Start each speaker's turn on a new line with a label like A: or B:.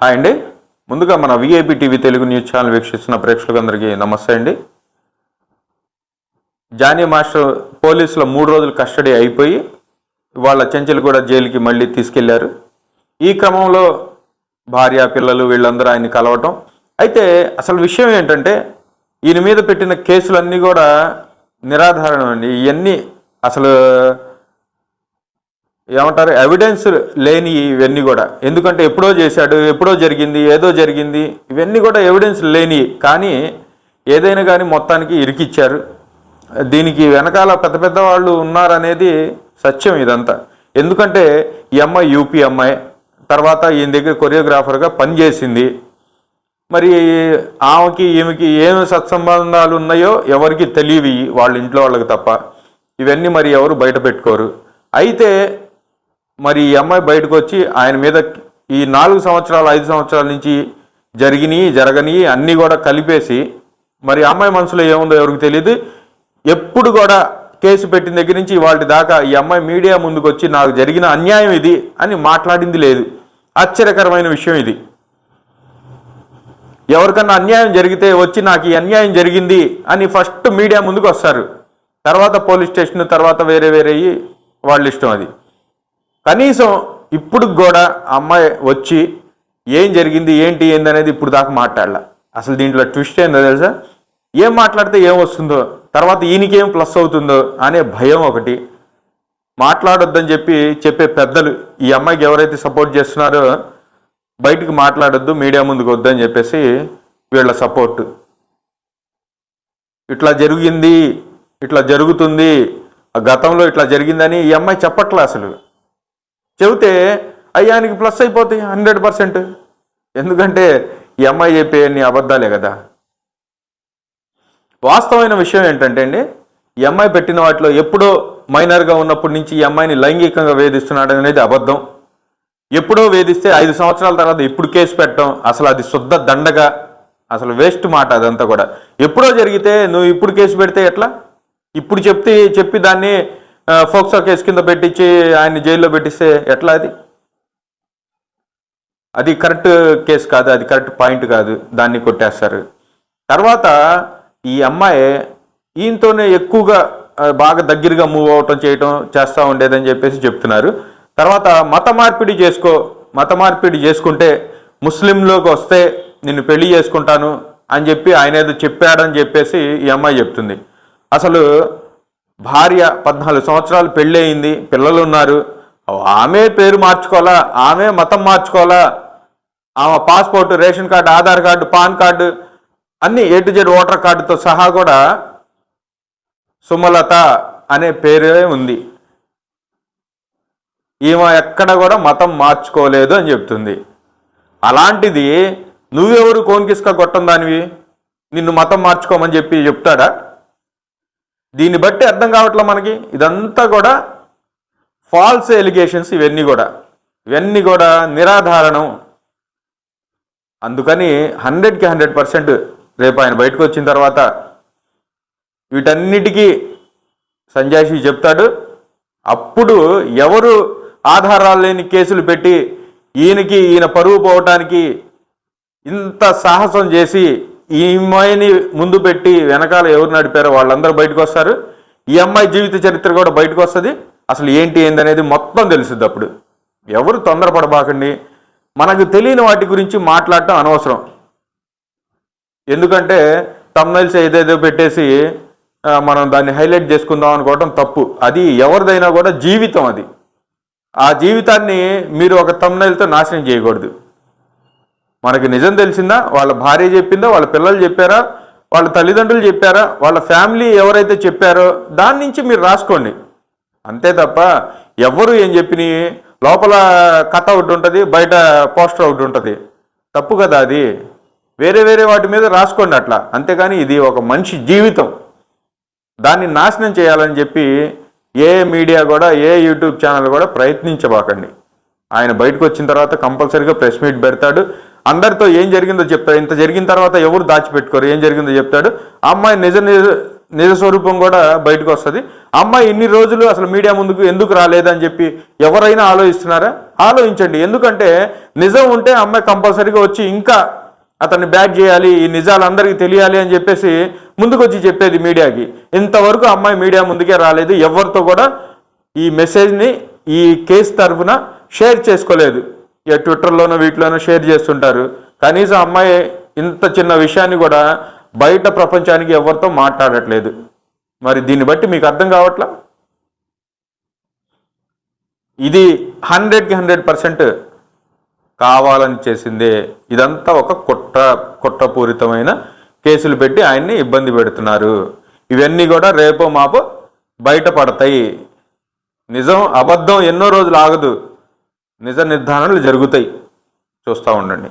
A: Hi అండి. ముందుగా మన VIP TV Telugu news channel వీక్షిస్తున్న ప్రేక్షకులందరికీ నమస్తే అండి. జానీ మాస్టర్ పోలీసుల మూడు రోజులు కస్టడీ అయిపోయి వాళ్ళ చెంచులు కూడా జైలుకి మళ్ళీ తీసుకెళ్ళారు. ఈ క్రమంలో భార్య పిల్లలు వీళ్ళందరూ ఆయన్ని కలవటం. అయితే అసలు విషయం ఏంటంటే ఈయన మీద పెట్టిన కేసులన్నీ కూడా నిరాధారణం అండి. ఇవన్నీ అసలు ఏమంటారు? ఎవిడెన్స్ లేని ఇవన్నీ కూడా. ఎందుకంటే ఎప్పుడో చేశాడు ఎప్పుడో జరిగింది ఏదో జరిగింది ఇవన్నీ కూడా ఎవిడెన్స్ లేని. కానీ ఏదైనా కానీ మొత్తానికి ఇరికిచ్చారు. దీనికి వెనకాల పెద్ద పెద్ద వాళ్ళు ఉన్నారనేది సత్యం ఇదంతా. ఎందుకంటే ఈ అమ్మాయి యూపీ అమ్మాయి. తర్వాత ఈయన దగ్గర కొరియోగ్రాఫర్గా పనిచేసింది. మరి ఆమెకి ఈమెకి ఏమి సత్సంబంధాలు ఉన్నాయో ఎవరికి తెలియవి వాళ్ళ ఇంట్లో వాళ్ళకి తప్ప. ఇవన్నీ మరి ఎవరు బయట పెట్టుకోరు. అయితే మరి ఈ అమ్మాయి బయటకు వచ్చి ఆయన మీద ఈ నాలుగు సంవత్సరాలు ఐదు సంవత్సరాల నుంచి జరిగినాయి జరగని అన్నీ కూడా కలిపేసి మరి అమ్మాయి మనసులో ఏముందో ఎవరికి తెలియదు ఎప్పుడు కూడా కేసు పెట్టిన దగ్గర నుంచి వాళ్ళ దాకా ఈ అమ్మాయి మీడియా ముందుకు వచ్చి నాకు జరిగిన అన్యాయం ఇది అని మాట్లాడింది లేదు. ఆశ్చర్యకరమైన విషయం ఇది. ఎవరికన్నా అన్యాయం జరిగితే వచ్చి నాకు ఈ అన్యాయం జరిగింది అని ఫస్ట్ మీడియా ముందుకు వస్తారు తర్వాత పోలీస్ స్టేషన్ తర్వాత వేరే వేరే వాళ్ళ ఇష్టం అది. కనీసం ఇప్పుడు కూడా అమ్మాయి వచ్చి ఏం జరిగింది ఏంటి ఏంది అనేది ఇప్పుడు దాకా మాట్లాడాల. అసలు దీంట్లో ట్విస్ట్ ఏందో తెలుసా? ఏం మాట్లాడితే ఏం వస్తుందో తర్వాత ఈయనకేం ప్లస్ అవుతుందో అనే భయం ఒకటి. మాట్లాడొద్దని చెప్పి చెప్పే పెద్దలు ఈ అమ్మాయికి ఎవరైతే సపోర్ట్ చేస్తున్నారో బయటికి మాట్లాడొద్దు మీడియా ముందుకు వద్దని చెప్పేసి వీళ్ళ సపోర్ట్. ఇట్లా జరిగింది ఇట్లా జరుగుతుంది ఆ గతంలో ఇట్లా జరిగిందని ఈ అమ్మాయి చెప్పట్లే అసలు. చెబితే అయ్యానికి ప్లస్ అయిపోతాయి హండ్రెడ్ పర్సెంట్ ఎందుకంటే ఈ అమ్మాయి చెప్పే అన్ని అబద్ధాలే కదా. వాస్తవమైన విషయం ఏంటంటే అండి ఈ అమ్మాయి పెట్టిన వాటిలో ఎప్పుడో మైనర్గా ఉన్నప్పటి నుంచి ఈ అమ్మాయిని లైంగికంగా వేధిస్తున్నాడు అనేది అబద్ధం. ఎప్పుడో వేధిస్తే ఐదు సంవత్సరాల తర్వాత ఇప్పుడు కేసు పెట్టడం అసలు అది శుద్ధ దండగా అసలు వేస్ట్ మాట అదంతా కూడా. ఎప్పుడో జరిగితే నువ్వు ఇప్పుడు కేసు పెడితే ఎట్లా? ఇప్పుడు చెప్తే చెప్పి దాన్ని ఫోక్సో కేసు కింద పెట్టించి ఆయన్ని జైల్లో పెట్టిస్తే ఎట్లా అది? అది కరెక్ట్ కేసు కాదు అది కరెక్ట్ పాయింట్ కాదు దాన్ని కొట్టేస్తారు. తర్వాత ఈ అమ్మాయి ఈయనతోనే ఎక్కువగా బాగా దగ్గరగా మూవ్ అవటం చేయటం చేస్తూ ఉండేదని చెప్పేసి చెప్తున్నారు. తర్వాత మత మార్పిడి చేసుకో మత మార్పిడి చేసుకుంటే ముస్లింలోకి వస్తే నిన్ను పెళ్ళి చేసుకుంటాను అని చెప్పి ఆయన ఏదో చెప్పాడని చెప్పేసి ఈ అమ్మాయి చెప్తుంది. అసలు భార్య పద్నాలుగు సంవత్సరాలు పెళ్ళయింది పిల్లలు ఉన్నారు ఆమె పేరు మార్చుకోవాలా? ఆమె మతం మార్చుకోవాలా? ఆమె passport ration card Aadhaar card PAN card అన్ని ఏ టు జెడ్ ఓటర్ కార్డుతో సహా కూడా సుమలత అనే పేరే ఉంది. ఈమె ఎక్కడ కూడా మతం మార్చుకోలేదు అని చెప్తుంది. అలాంటిది నువ్వెవరు కోన్కిస్క కొట్టం దానివి? నిన్ను మతం మార్చుకోమని చెప్పి చెప్తాడా? దీన్ని బట్టి అర్థం కావట్లే మనకి? ఇదంతా కూడా ఫాల్స్ ఎలిగేషన్స్ ఇవన్నీ కూడా. ఇవన్నీ కూడా నిరాధారణం. అందుకని హండ్రెడ్కి హండ్రెడ్ పర్సెంట్ రేపు ఆయన బయటకు వచ్చిన తర్వాత వీటన్నిటికీ సంజాషి చెప్తాడు. అప్పుడు ఎవరు ఆధారాలు లేని కేసులు పెట్టి ఈయనకి ఈయన పరువు పోవటానికి ఇంత సాహసం చేసి ఈ అమ్మాయిని ముందు పెట్టి వెనకాల ఎవరు నడిపారో వాళ్ళందరూ బయటకు వస్తారు. ఈ అమ్మాయి జీవిత చరిత్ర కూడా బయటకు వస్తుంది. అసలు ఏంటి ఏందనేది మొత్తం తెలుస్తుంది అప్పుడు. ఎవరు తొందరపడబాకండి. మనకు తెలియని వాటి గురించి మాట్లాడటం అనవసరం. ఎందుకంటే తమ్నైల్స్ ఏదేదో పెట్టేసి మనం దాన్ని హైలైట్ చేసుకుందాం అనుకోవటం తప్పు. అది ఎవరిదైనా కూడా జీవితం అది. ఆ జీవితాన్ని మీరు ఒక తమ్నైల్తో నాశనం చేయకూడదు. మనకి నిజం తెలిసిందా? వాళ్ళ భార్య చెప్పిందా? వాళ్ళ పిల్లలు చెప్పారా? వాళ్ళ తల్లిదండ్రులు చెప్పారా? వాళ్ళ ఫ్యామిలీ ఎవరైతే చెప్పారో దాని నుంచి మీరు రాసుకోండి. అంతే తప్ప ఎవ్వరు ఏం చెప్పినాయి లోపల కథ ఒకటి ఉంటుంది బయట పోస్టర్ ఒకటి ఉంటుంది. తప్పు కదా అది? వేరే వేరే వాటి మీద రాసుకోండి అట్లా. అంతేగాని ఇది ఒక మనిషి జీవితం. దాన్ని నాశనం చేయాలని చెప్పి ఏ మీడియా కూడా ఏ యూట్యూబ్ ఛానల్ కూడా ప్రయత్నించబాకండి. ఆయన బయటకు వచ్చిన తర్వాత కంపల్సరీగా ప్రెస్ మీట్ పెడతాడు. అందరితో ఏం జరిగిందో చెప్తాడు. ఇంత జరిగిన తర్వాత ఎవరు దాచిపెట్టుకోరు? ఏం జరిగిందో చెప్తాడు. అమ్మాయి నిజ నిజ నిజ స్వరూపం కూడా బయటకు వస్తుంది. అమ్మాయి ఇన్ని రోజులు అసలు మీడియా ముందుకు ఎందుకు రాలేదని చెప్పి ఎవరైనా ఆలోచిస్తున్నారా? ఆలోచించండి. ఎందుకంటే నిజం ఉంటే అమ్మాయి కంపల్సరీగా వచ్చి ఇంకా అతన్ని బ్యాక్ చేయాలి ఈ నిజాలు అందరికీ తెలియాలి అని చెప్పేసి ముందుకు వచ్చి చెప్పేది మీడియాకి. ఇంతవరకు అమ్మాయి మీడియా ముందుకే రాలేదు. ఎవరితో కూడా ఈ మెసేజ్ని ఈ కేసు తరఫున షేర్ చేసుకోలేదు. ఇక ట్విట్టర్లోనో వీటిలోనో షేర్ చేస్తుంటారు. కనీసం అమ్మాయి ఇంత చిన్న విషయాన్ని కూడా బయట ప్రపంచానికి ఎవరితో మాట్లాడట్లేదు. మరి దీన్ని బట్టి మీకు అర్థం కావట్లా? ఇది హండ్రెడ్కి హండ్రెడ్ పర్సెంట్ కావాలని చేసిందే. ఇదంతా ఒక కుట్ర కుట్రపూరితమైన కేసులు పెట్టి ఆయన్ని ఇబ్బంది పెడుతున్నారు. ఇవన్నీ కూడా రేపో మాపో బయటపడతాయి. నిజం అబద్ధం ఎన్నో రోజులు ఆగదు. నిజ నిర్ధారణలు జరుగుతాయి. చూస్తూ ఉండండి.